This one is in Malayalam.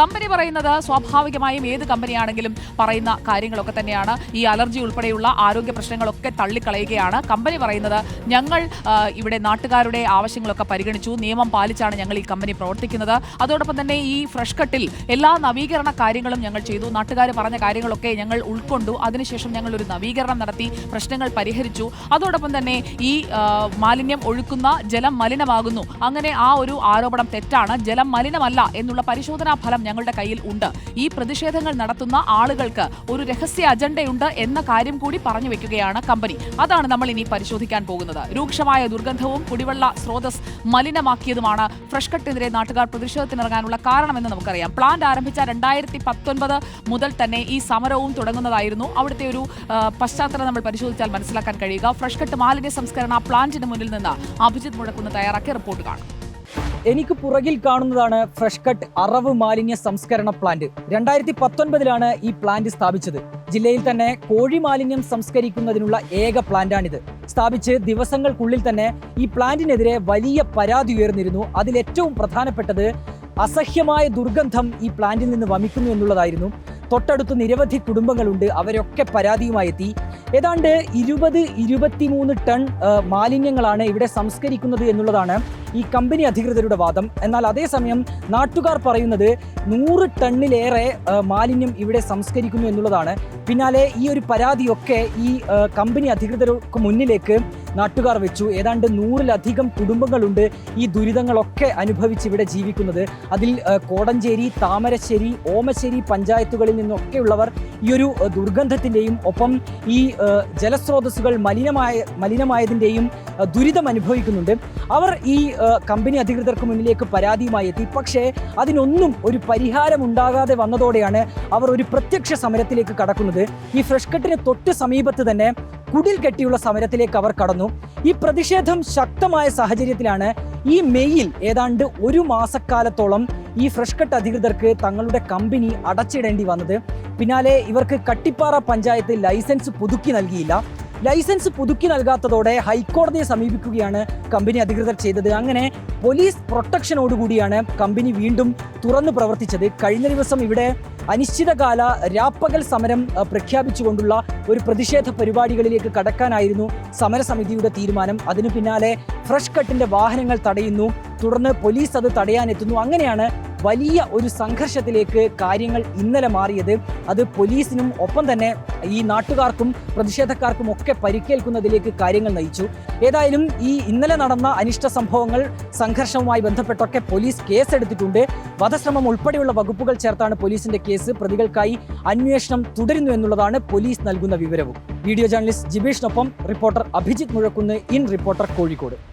കമ്പനി പറയുന്നത് സ്വാഭാവികമായും ഏത് കമ്പനിയാണെങ്കിലും പറയുന്ന കാര്യങ്ങളൊക്കെ തന്നെയാണ്. ഈ അലർജി ഉൾപ്പെടെയുള്ള ആരോഗ്യ പ്രശ്നങ്ങളൊക്കെ തള്ളിക്കളയുകയാണ്. കമ്പനി പറയുന്നത് ഞങ്ങൾ ഇവിടെ നാട്ടുകാരുടെ ആവശ്യങ്ങളൊക്കെ പരിഗണിച്ചു. നിയമം പാലിച്ചാണ് ഞങ്ങൾ ഈ കമ്പനി പ്രവർത്തിക്കുന്നത്. അതോടൊപ്പം തന്നെ ഈ ഫ്രഷ് കട്ടിൽ എല്ലാ നവീകരണ കാര്യങ്ങളും ഞങ്ങൾ ചെയ്തു. നാട്ടുകാർ പറഞ്ഞ കാര്യങ്ങളൊക്കെ ഞങ്ങൾ ഉൾക്കൊണ്ടു. അതിനുശേഷം ഞങ്ങൾ ഒരു നവീകരണം നടത്തി പ്രശ്നങ്ങൾ പരിഹരിച്ചു. അതോടൊപ്പം തന്നെ ഈ മാലിന്യം ഒഴുക്കുന്ന ജലം മലിനമാകുന്നു. അങ്ങനെ ആ ഒരു ആരോപണം തെറ്റാണ്. ജലം മലിനമല്ല എന്നുള്ള പരിശോധനാ ഫലം ഞങ്ങളുടെ കയ്യിൽ ഉണ്ട്. ഈ പ്രതിഷേധങ്ങൾ നടത്തുന്ന ആളുകൾക്ക് ഒരു രഹസ്യ അജണ്ടയുണ്ട് എന്ന കാര്യം കൂടി പറഞ്ഞു വെക്കുകയാണ് കമ്പനി. അതാണ് നമ്മൾ ഇനി പരിശോധിക്കാൻ പോകുന്നത്. രൂക്ഷമായ ദുർഗന്ധവും കുടിവെള്ള സ്രോതസ് മലിനമാക്കിയതുമാണ് ഫ്രഷ് കട്ടിനെതിരെ നാട്ടുകാർ പ്രതിഷേധത്തിനിറങ്ങാനുള്ള കാരണമെന്ന് നമുക്കറിയാം. പ്ലാന്റ് ആരംഭിച്ച രണ്ടായിരത്തി പത്തൊൻപത് മുതൽ തന്നെ ഈ സമരവും തുടങ്ങുന്നതായിരുന്നു. അവിടുത്തെ ഒരു പശ്ചാത്തലം നമ്മൾ പരിശോധിച്ചാൽ മനസ്സിലാക്കാൻ കഴിയുക. ഫ്രഷ് കട്ട് മാലിന്യ സംസ്കരണ പ്ലാന്റിന് മുന്നിൽ നിന്ന് അഭിജിത് മുഴക്കുന്ന് തയ്യാറാക്കിയ റിപ്പോർട്ട് കാണാം. എനിക്ക് പുറകിൽ കാണുന്നതാണ് ഫ്രഷ് കട്ട് അറവ് മാലിന്യ സംസ്കരണ പ്ലാന്റ്. രണ്ടായിരത്തി പത്തൊൻപതിലാണ് ഈ പ്ലാന്റ് സ്ഥാപിച്ചത്. ജില്ലയിൽ തന്നെ കോഴി മാലിന്യം സംസ്കരിക്കുന്നതിനുള്ള ഏക പ്ലാന്റാണിത്. സ്ഥാപിച്ച് ദിവസങ്ങൾക്കുള്ളിൽ തന്നെ ഈ പ്ലാന്റിനെതിരെ വലിയ പരാതി ഉയർന്നിരുന്നു. അതിലേറ്റവും പ്രധാനപ്പെട്ടത് അസഹ്യമായ ദുർഗന്ധം ഈ പ്ലാന്റിൽ നിന്ന് വമിക്കുന്നു എന്നുള്ളതായിരുന്നു. തൊട്ടടുത്ത് നിരവധി കുടുംബങ്ങളുണ്ട്. അവരൊക്കെ പരാതിയുമായി എത്തി ഏതാണ്ട് ഇരുപത് ഇരുപത്തിമൂന്ന് ടൺ മാലിന്യങ്ങളാണ് ഇവിടെ സംസ്കരിക്കുന്നത് എന്നുള്ളതാണ് ഈ കമ്പനി അധികൃതരുടെ വാദം. എന്നാൽ അതേസമയം നാട്ടുകാർ പറയുന്നത് നൂറ് ടണ്ണിലേറെ മാലിന്യം ഇവിടെ സംസ്കരിക്കുന്നു എന്നുള്ളതാണ് പിന്നാലെ ഈ ഒരു പരാതിയൊക്കെ ഈ കമ്പനി അധികൃതർക്ക് മുന്നിലേക്ക് നാട്ടുകാർ വെച്ചു. ഏതാണ്ട് നൂറിലധികം കുടുംബങ്ങളുണ്ട് ഈ ദുരിതങ്ങളൊക്കെ അനുഭവിച്ച് ഇവിടെ ജീവിക്കുന്നത്. അതിൽ കോടഞ്ചേരി താമരശ്ശേരി ഓമശ്ശേരി പഞ്ചായത്തുകളിൽ നിന്നൊക്കെയുള്ളവർ ഈ ഒരു ദുർഗന്ധത്തിന്റെയും ഒപ്പം ഈ ജലസ്രോതസ്സുകൾ മലിനമായ മലിനമായതിന്റെയും ദുരിതം അനുഭവിക്കുന്നുണ്ട്. അവർ ഈ കമ്പനി അധികൃതർക്ക് മുന്നിലേക്ക് പരാതിയുമായി എത്തി. പക്ഷേ അതിനൊന്നും ഒരു പരിഹാരം ഉണ്ടാകാതെ വന്നതോടെയാണ് അവർ ഒരു പ്രത്യക്ഷ സമരത്തിലേക്ക് കടക്കുന്നത്. ഈ ഫ്രഷ് കട്ടിന് തൊട്ട് സമീപത്ത് തന്നെ കുടിൽ കെട്ടിയുള്ള സമരത്തിലേക്ക് അവർ കടന്നു. ഈ പ്രതിഷേധം ശക്തമായ സാഹചര്യത്തിലാണ് ഈ മെയ്യിൽ ഏതാണ്ട് ഒരു മാസക്കാലത്തോളം ഈ ഫ്രഷ് കട്ട് അധികൃതർക്ക് തങ്ങളുടെ കമ്പനി അടച്ചിടേണ്ടി വന്നത്. പിന്നാലെ ഇവർക്ക് കട്ടിപ്പാറ പഞ്ചായത്ത് ലൈസൻസ് പുതുക്കി നൽകിയില്ല. ലൈസൻസ് പുതുക്കി നൽകാത്തതോടെ ഹൈക്കോടതിയെ സമീപിക്കുകയാണ് കമ്പനി അധികൃതർ ചെയ്തത്. അങ്ങനെ പോലീസ് പ്രൊട്ടക്ഷനോടുകൂടിയാണ് കമ്പനി വീണ്ടും തുറന്നു പ്രവർത്തിച്ചത്. കഴിഞ്ഞ ദിവസം ഇവിടെ അനിശ്ചിതകാല രാപ്പകൽ സമരം പ്രഖ്യാപിച്ചുകൊണ്ടുള്ള ഒരു പ്രതിഷേധ പരിപാടികളിലേക്ക് കടക്കാനായിരുന്നു സമരസമിതിയുടെ തീരുമാനം. അതിനു പിന്നാലെ ഫ്രഷ് കട്ടിന്റെ വാഹനങ്ങൾ തടയുന്നു. തുടർന്ന് പോലീസ് അത് തടയാനെത്തുന്നു. അങ്ങനെയാണ് വലിയ ഒരു സംഘർഷത്തിലേക്ക് കാര്യങ്ങൾ ഇന്നലെ മാറിയത്. അത് പോലീസിനും ഒപ്പം തന്നെ ഈ നാട്ടുകാർക്കും പ്രതിഷേധക്കാർക്കും ഒക്കെ പരിക്കേൽക്കുന്നതിലേക്ക് കാര്യങ്ങൾ നയിച്ചു. ഏതായാലും ഈ ഇന്നലെ നടന്ന അനിഷ്ട സംഭവങ്ങൾ സംഘർഷവുമായി ബന്ധപ്പെട്ടൊക്കെ പോലീസ് കേസെടുത്തിട്ടുണ്ട്. വധശ്രമം ഉൾപ്പെടെയുള്ള വകുപ്പുകൾ ചേർത്താണ് പോലീസിന്റെ കേസ്. പ്രതികൾക്കായി അന്വേഷണം തുടരുന്നു എന്നുള്ളതാണ് പോലീസ് നൽകുന്ന വിവരവും. Video journalist ജിബീഷിനൊപ്പം reporter Abhijith Muzhakkunnu. In reporter Kozhikode.